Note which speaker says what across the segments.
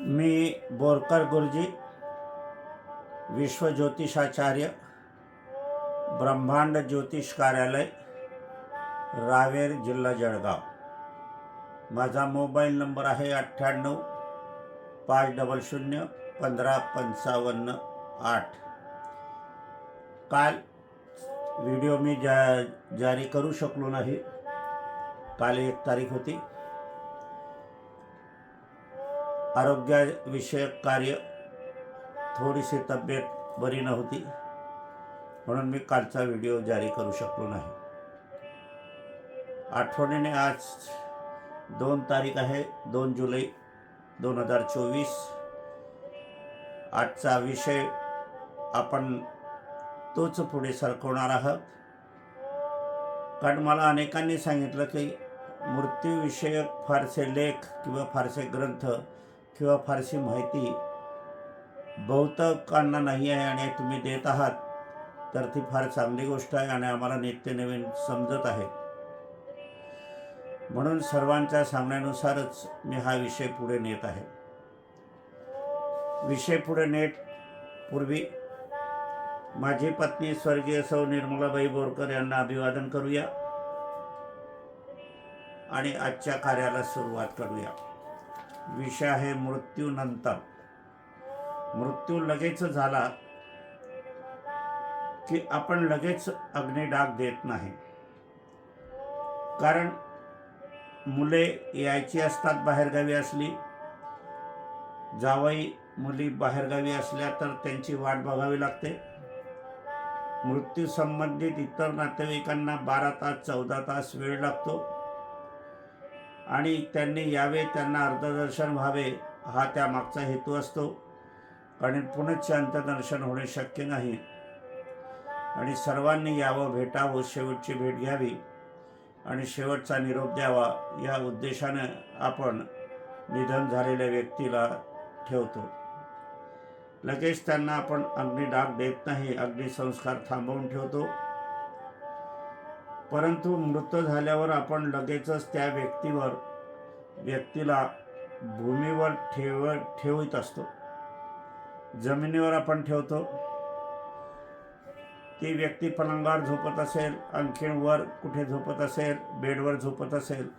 Speaker 1: मी बोरकर गुरुजी विश्वज्योतिषाचार्य ब्रह्मांड ज्योतिष कार्यालय रावेर जिल्हा जळगाव. माझा मोबाईल नंबर आहे अठ्ठ्याण्णव पाच डबल शून्य पंधरा पंचावन्न आठ. काल व्हिडिओ मी जा जारी करू शकलो नाही. काल एक तारीख होती. आरोग्याविषयक कार्य थोडीशी तब्येत बरी नव्हती. म्हणून मी कालचा व्हिडिओ जारी करू शकलो नाही. आठवणीने आज दोन तारीख आहे दोन जुलै दोन हजार चोवीस. आजचा विषय आपण तोच पुढे सरकवणार आहात. कारण मला अनेकांनी सांगितलं की मृत्यूविषयक फारसे लेख किंवा फारसे ग्रंथ किंवा फारशी माहिती बहुतेकांना नाही आहे आणि तुम्ही देत आहात तर ती फार चांगली गोष्ट आहे आणि आम्हाला नित्य नवीन समजत आहे. म्हणून सर्वांच्या सांगण्यानुसारच मी हा विषय पुढे नेत आहे. विषय पुढे नेट पूर्वी माझी पत्नी स्वर्गीय सौ निर्मलाबाई बोरकर यांना अभिवादन करूया आणि आजच्या कार्याला सुरुवात करूया. विषय आहे मृत्यूनंतर मृत्यू लगेच झाला की आपण लगेच अग्निडाग देत नाही. कारण मुले यायची असतात बाहेरगावी असली जावई मुली बाहेरगावी असल्या तर त्यांची वाट बघावी लागते. मृत्यू संबंधित इतर नातेवाईकांना बारा तास चौदा तास वेळ लागतो. आणि त्यांनी यावे त्यांना अर्धदर्शन व्हावे हा त्यामागचा हेतू असतो. आणि पुनश्च अंतदर्शन होणे शक्य नाही. आणि सर्वांनी यावं भेटावं शेवटची भेट घ्यावी आणि शेवटचा निरोप द्यावा या उद्देशानं आपण निधन झालेल्या व्यक्तीला ठेवतो. लगेच त्यांना आपण अग्निडाग देत नाही अग्निसंस्कार थांबवून ठेवतो. परंतु मृत झाल्यावर आपण लगेचच त्या व्यक्तीवर व्यक्तीला भूमीवर ठेव ठेवित असतो. जमिनीवर आपण ठेवतो. ती व्यक्ती पलंगावर झोपत असेल आणखीन वर कुठे झोपत असेल बेडवर झोपत असेल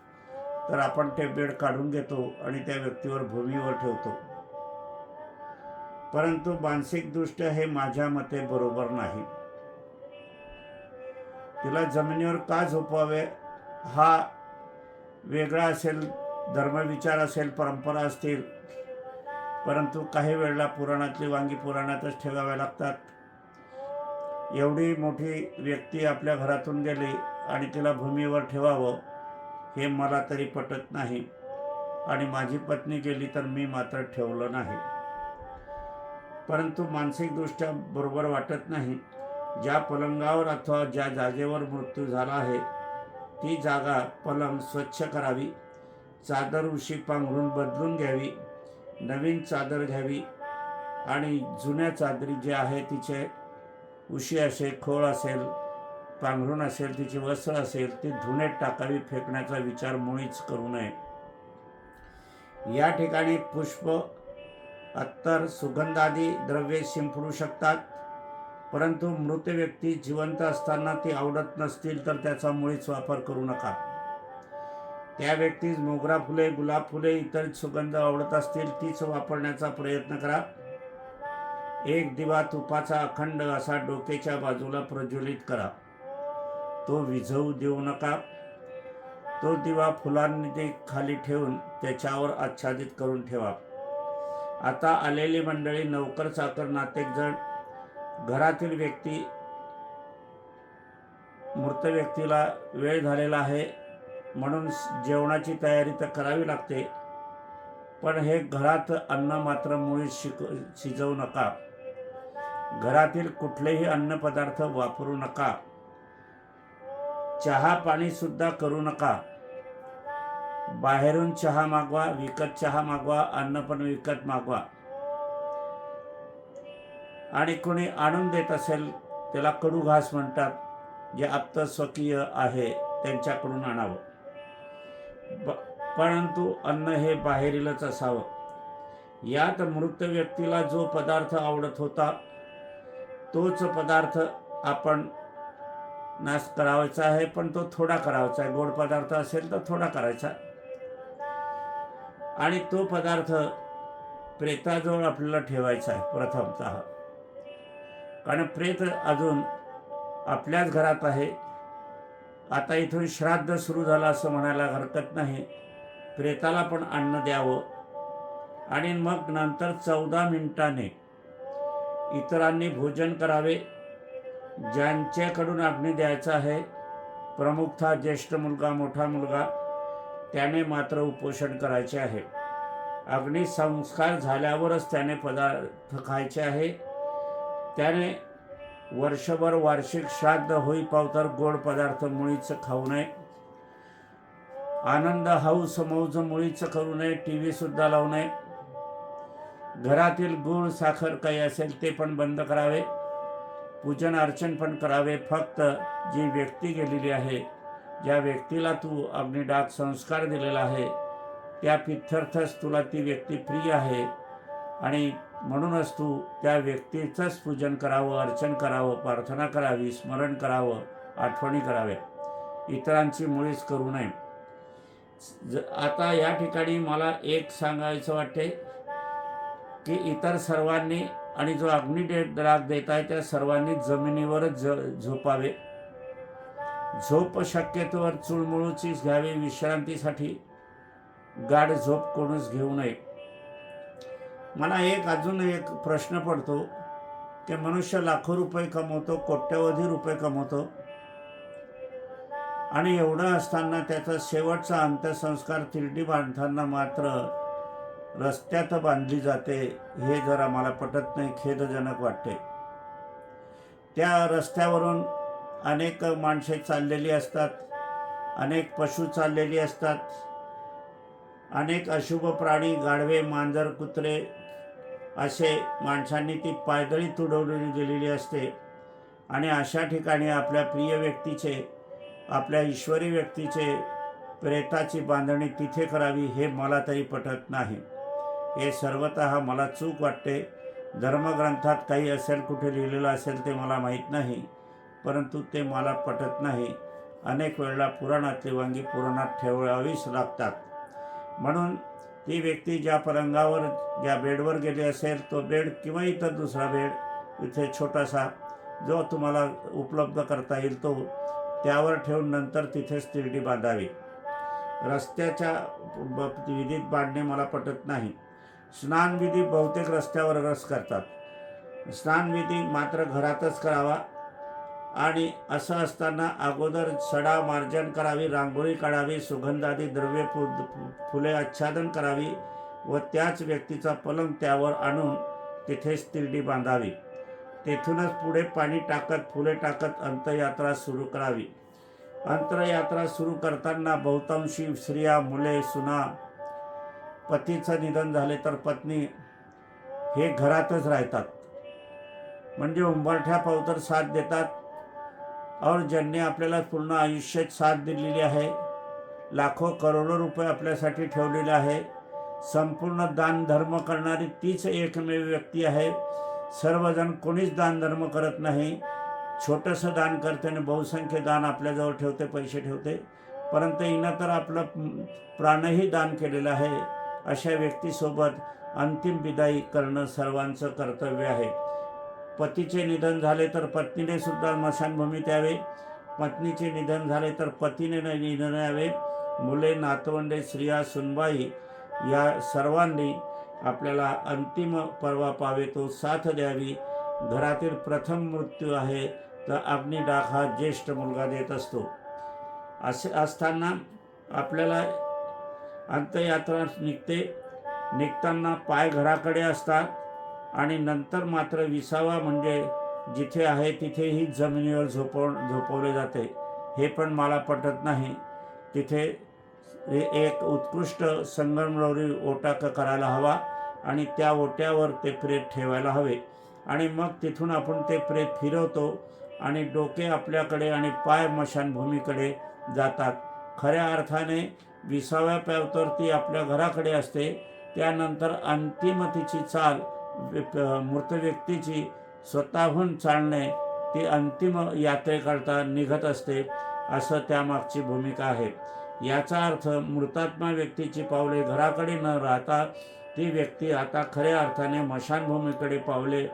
Speaker 1: तर आपण ते बेड काढून घेतो आणि त्या व्यक्तीवर भूमीवर ठेवतो. परंतु मानसिकदृष्ट्या हे माझ्या मते बरोबर नाही. तिला जमिनीवर का झोपवावे? हा वेगळा असेल धर्मविचार असेल परंपरा असतील. परंतु काही वेळेला पुराणातली वांगी पुराणातच ठेवाव्या लागतात. एवढी मोठी व्यक्ती आपल्या घरातून गेली आणि तिला भूमीवर ठेवावं हे मला तरी पटत नाही. आणि माझी पत्नी गेली तर मी मात्र ठेवलं नाही. परंतु मानसिकदृष्ट्या बरोबर वाटत नाही. ज्या पलंगावर अथवा ज्या जागेवर मृत्यू झाला आहे ती जागा पलंग स्वच्छ करावी चादर उशी पांघरून बदलून घ्यावी नवीन चादर घ्यावी आणि जुन्या चादरी जे आहे तिचे उशी असेल खोळ असेल पांघरून असेल तिचे वस्त्र असेल ती धुण्यात टाकावी फेकण्याचा विचार मुळीच करू नये. या ठिकाणी पुष्प अत्तर सुगंधादी द्रव्ये शिंपडू शकतात. परंतु मृत व्यक्ती जिवंत असताना ती आवडत नसतील तर त्याचा मुळीच वापर करू नका. त्या व्यक्तीस मोगरा फुले गुलाब फुले इतर सुगंध आवडत असतील तीच वापरण्याचा प्रयत्न करा. एक दिवा तुपाचा अखंड असा डोकेच्या बाजूला प्रज्वलित करा. तो विझवू देऊ नका. तो दिवा फुलांनी खाली ठेवून त्याच्यावर आच्छादित करून ठेवा. आता आलेली मंडळी नौकर चाकर नातेक जण घरातील व्यक्ती मृत व्यक्तीला वेळ झालेला आहे म्हणून जेवणाची तयारी तर करावी लागते पण हे घरात अन्न मात्र मुळी शिक शिजवू नका. घरातील कुठलेही अन्नपदार्थ वापरू नका. चहा पाणीसुद्धा करू नका. बाहेरून चहा मागवा विकत चहा मागवा अन्न पण विकत मागवा. आणि कोणी आणून देत असेल त्याला कडू घास म्हणतात जे आप्त स्वकीय आहे त्यांच्याकडून आणावं. ब परंतु अन्न हे बाहेरीलच असावं. यात मृत व्यक्तीला जो पदार्थ आवडत होता तोच पदार्थ आपण नाश करावायचा आहे पण तो थोडा करावायचा आहे. गोड पदार्थ असेल तर थोडा करायचा. आणि तो पदार्थ प्रेताजवळ आपल्याला ठेवायचा आहे प्रथमतः. कारण प्रेत अजून आपल्याच घरात आहे. आता इथून श्राद्ध सुरू झालं असं म्हणायला हरकत नाही. प्रेताला पण अन्न द्यावं. आणि मग नंतर चौदा मिनिटाने इतरांनी भोजन करावे. ज्यांच्याकडून अग्नी द्यायचा आहे प्रमुखता ज्येष्ठ मुलगा मोठा मुलगा त्याने मात्र उपोषण करायचे आहे. अग्निसंस्कार झाल्यावरच त्याने पदार्थ खायचे आहे. त्याने वर्षभर वार्षिक श्राद्ध होईपावतर गोड पदार्थ मुळीच खाऊ नये. आनंद हाऊस मौज मुळीच करू नये टी व्ही सुद्धा लावू नये. घरातील गुळ साखर काही असेल ते पण बंद करावे. पूजन अर्चन पण करावे. फक्त जी व्यक्ती गेलेली आहे ज्या व्यक्तीला तू अग्निडाग संस्कार दिलेला आहे त्या पिथर्थच तुला ती व्यक्ती प्रिय आहे आणि म्हणूनच तू त्या व्यक्तीचंच पूजन करावं अर्चन करावं प्रार्थना करावी स्मरण करावं आठवणी कराव्या. इतरांची मुळीच करू नये. ज आता या ठिकाणी मला एक सांगायचं वाटते की इतर सर्वांनी आणि जो अग्नी दे राग देत आहे त्या सर्वांनी जमिनीवरच ज झोपावे. झोप शक्यतोवर चुळमुळूचीच घ्यावी विश्रांतीसाठी. गाढ झोप कोणच घेऊ नये. मला एक अजून एक प्रश्न पडतो. की मनुष्य लाखो रुपये कमवतो कोट्यवधी रुपये कमवतो. आणि एवढं असताना त्याचा शेवटचा अंत्यसंस्कार तिरडी बांधताना मात्र रस्त्यात बांधली जाते हे जरा मला पटत नाही खेदजनक वाटते. त्या रस्त्यावरून अनेक माणसे चाललेली असतात अनेक पशु चाललेली असतात अनेक अशुभ प्राणी गाढवे मांजर कुत्रे असे माणसांनी ती पायदळी तुडवली गेलेली असते. आणि अशा ठिकाणी आपल्या प्रिय व्यक्तीचे आपल्या ईश्वरी व्यक्तीचे प्रेताची बांधणी तिथे करावी हे मला तरी पटत नाही. हे सर्वत मला चूक वाटते. धर्मग्रंथात काही असेल कुठे लिहिलेलं असेल ते मला माहीत नाही परंतु ते मला पटत नाही. अनेक वेळेला पुराणातली वांगी पुराणात ठेवावीच लागतात. म्हणून ती व्यक्ती ज्या पलंगावर ज्या बेडवर गेली असेल तो बेड किंवा इतर दुसरा बेड इथे छोटासा जो तुम्हाला उपलब्ध करता येईल तो त्यावर ठेवून नंतर तिथेच तिरडी बांधावी. रस्त्याच्या विधीत बांधणे मला पटत नाही. स्नानविधी बहुतेक रस्त्यावर रस करतात. स्नानविधी मात्र घरातच करावा. आणि असं असताना अगोदर सडा मार्जन करावी रांगोळी काढावी सुगंधादी द्रव्य फु फुले आच्छादन करावी व त्याच व्यक्तीचा पलंग त्यावर आणून तिथेच तिरडी बांधावी. तेथूनच पुढे पाणी टाकत फुले टाकत अंतयात्रा सुरू करावी. अंतरयात्रा सुरू करताना बहुतांशी स्त्रिया मुले सुना पतीचं निधन झाले तर पत्नी हे घरातच राहतात. म्हणजे उंबरठ्या पावतर साथ देतात और ज्यांनी आपल्याला पूर्ण आयुष्यात साथ दिलेली आहे लाखो करोडो रुपये आपल्यासाठी ठेवलेले आहे. संपूर्ण दान धर्म करणारी तीच एकमेव व्यक्ती आहे. सर्वजण कोणीच दान धर्म करत नाही. छोटंसं दान करते आणि बहुसंख्य दान आपल्याजवळ ठेवते पैसे ठेवते. परंतु हिनं तर आपलं प्राणही दान केलेलं आहे. अशा व्यक्तीसोबत अंतिम विदाई करणं सर्वांचं कर्तव्य आहे. पतीचे निधन झाले तर पत्नीने सुद्धा मशानभूमीत यावे पत्नीचे निधन झाले तर पतीने निधन यावे. मुले नातवंडे स्त्रिया सुनबाई या सर्वांनी आपल्याला अंतिम पर्वा पावे तो साथ द्यावी. घरातील प्रथम मृत्यू आहे तर अग्निडाख हा ज्येष्ठ मुलगा देत असतो. असे असताना आपल्याला अंत्ययात्रा निघते. निघताना पाय घराकडे असतात. आणि नंतर मात्र विसावा म्हणजे जिथे आहे तिथेही जमिनीवर झोपव झोपवले जाते. हे पण मला पटत नाही. तिथे एक उत्कृष्ट संगमरवरी ओटा क- करायला हवा आणि त्या ओट्यावर ते प्रेत ठेवायला हवे. आणि मग तिथून आपण ते प्रेत फिरवतो आणि डोके आपल्याकडे आणि पाय मशानभूमीकडे जातात. खऱ्या अर्थाने विसाव्या पावतर ती आपल्या घराकडे असते. त्यानंतर अंतिम तिची चाल मृत व्यक्तीची स्वतःहून चालणे ती अंतिम यात्रेकरता निघत असते असं त्यामागची भूमिका आहे. याचा अर्थ मृतात्मा व्यक्तीची पावले घराकडे न राहता ती व्यक्ती आता खऱ्या अर्थाने मशानभूमीकडे पावले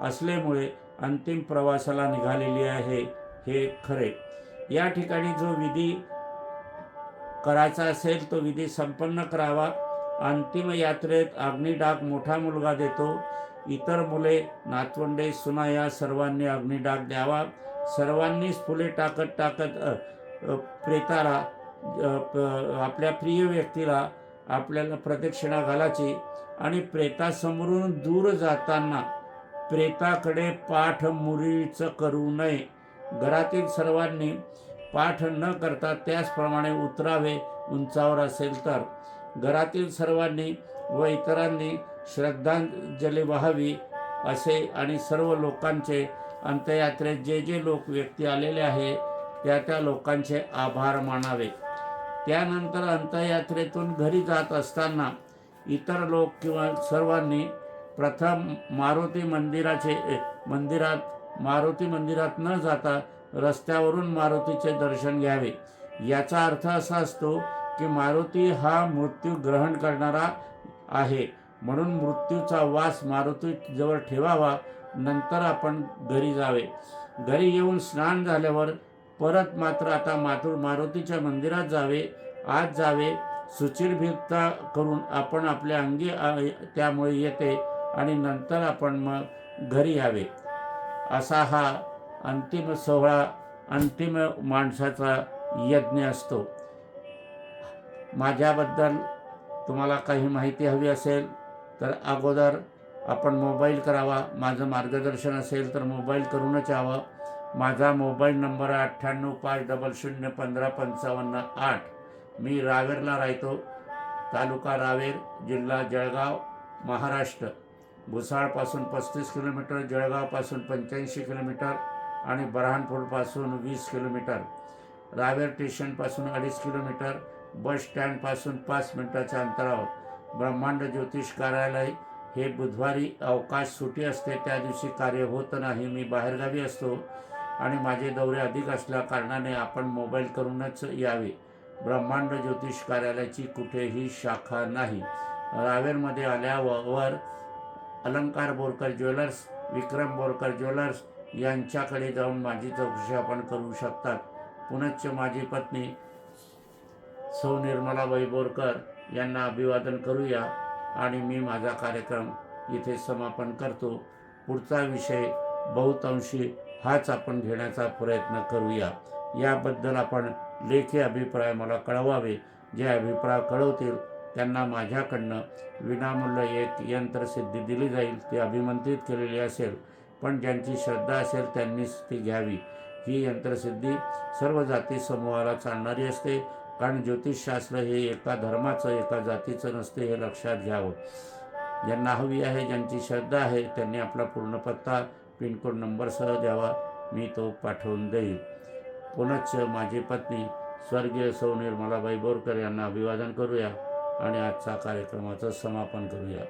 Speaker 1: असल्यामुळे अंतिम प्रवासाला निघालेली आहे हे खरे. या ठिकाणी जो विधी करायचा असेल तो विधी संपन्न करावा. अंतिम यात्रेत अग्निडाग मोठा मुलगा देतो. इतर मुले नातवंडे सुना या सर्वांनी अग्निडाग द्यावा. सर्वांनीच फुले टाकत टाकत प्रेताला आपल्या प्रिय व्यक्तीला आपल्याला प्रदक्षिणा घालायची आणि प्रेतासमोरून दूर जाताना प्रेताकडे पाठ मुरीचं करू नये. घरातील सर्वांनी पाठ न करता त्याचप्रमाणे उतरावे उंचावर असेल तर. घरातील सर्वांनी व इतरांनी श्रद्धांजली वाहावी असे आणि सर्व लोकांचे अंत्ययात्रेत जे जे लोक व्यक्ती आलेले आहे त्या त्या लोकांचे आभार मानावे. त्यानंतर अंत्ययात्रेतून घरी जात असताना इतर लोक किंवा सर्वांनी प्रथम मारुती मंदिराचे मंदिरात मारुती मंदिरात न जाता रस्त्यावरून मारुतीचे दर्शन घ्यावे. याचा अर्थ असा असतो की मारुती हा मृत्यू ग्रहण करणारा आहे. म्हणून मृत्यूचा वास मारुती जवळ ठेवावा नंतर आपण घरी जावे. घरी येऊन स्नान झाल्यावर परत मात्र आता मातृ मारुतीच्या मंदिरात जावे आत जावे. सुचिरभिरता करून आपण आपल्या अंगी त्यामुळे येते आणि नंतर आपण मग घरी यावे. असा हा अंतिम सोहळा अंतिम माणसाचा यज्ञ असतो. माझ्याबद्दल तुम्हाला काही माहिती हवी असेल तर अगोदर आपण मोबाईल करावा. माझं मार्गदर्शन असेल तर मोबाईल करूनच यावं. माझा मोबाईल नंबर आहे अठ्ठ्याण्णव पाच डबल शून्य पंधरा पंचावन्न आठ. मी रावेरला राहतो तालुका रावेर जिल्हा जळगाव महाराष्ट्र. भुसाळपासून पस्तीस किलोमीटर जळगावपासून पंच्याऐंशी किलोमीटर आणि बऱ्हाणपूरपासून वीस किलोमीटर. रावेर स्टेशनपासून अडीच किलोमीटर बस स्टँडपासून पाच मिनिटाच्या अंतरावर ब्रह्मांड ज्योतिष कार्यालय हे बुधवारी अवकाश सुटी असते त्या दिवशी कार्य होत नाही. मी बाहेरगावी असतो आणि माझे दौरे अधिक असल्या कारणाने आपण मोबाईल करूनच यावे. ब्रह्मांड ज्योतिष कार्यालयाची कुठेही शाखा नाही. रावेरमध्ये आल्यावर अलंकार बोरकर ज्वेलर्स विक्रम बोरकर ज्वेलर्स यांच्याकडे जाऊन माझी चौकशी आपण करू शकतात. पुनश्च माझी पत्नी सौ निर्मलाबाई बोरकर यांना अभिवादन करूया आणि मी माझा कार्यक्रम इथे समापन करतो. पुढचा विषय बहुतांशी हाच आपण घेण्याचा प्रयत्न करूया. याबद्दल आपण लेखी अभिप्राय मला कळवावे. जे अभिप्राय कळवतील त्यांना माझ्याकडनं विनामूल्य एक यंत्रसिद्धी दिली जाईल ती अभिमंत्रित केलेली असेल. पण ज्यांची श्रद्धा असेल त्यांनीच ती घ्यावी. ही यंत्रसिद्धी सर्व जाती समूहाला चालणारी असते. कारण ज्योतिषशास्त्र हे एका धर्माचं एका जातीचं नसते हे लक्षात घ्यावं. ज्यांना हवी आहे ज्यांची श्रद्धा आहे त्यांनी आपला पूर्ण पत्ता पिनकोड नंबरसह द्यावा. मी तो पाठवून देईल पुनश्च माझी पत्नी स्वर्गीय सौ निर्मलाबाई बोरकर यांना अभिवादन करूया आणि आजचा कार्यक्रमाचं समापन करूया.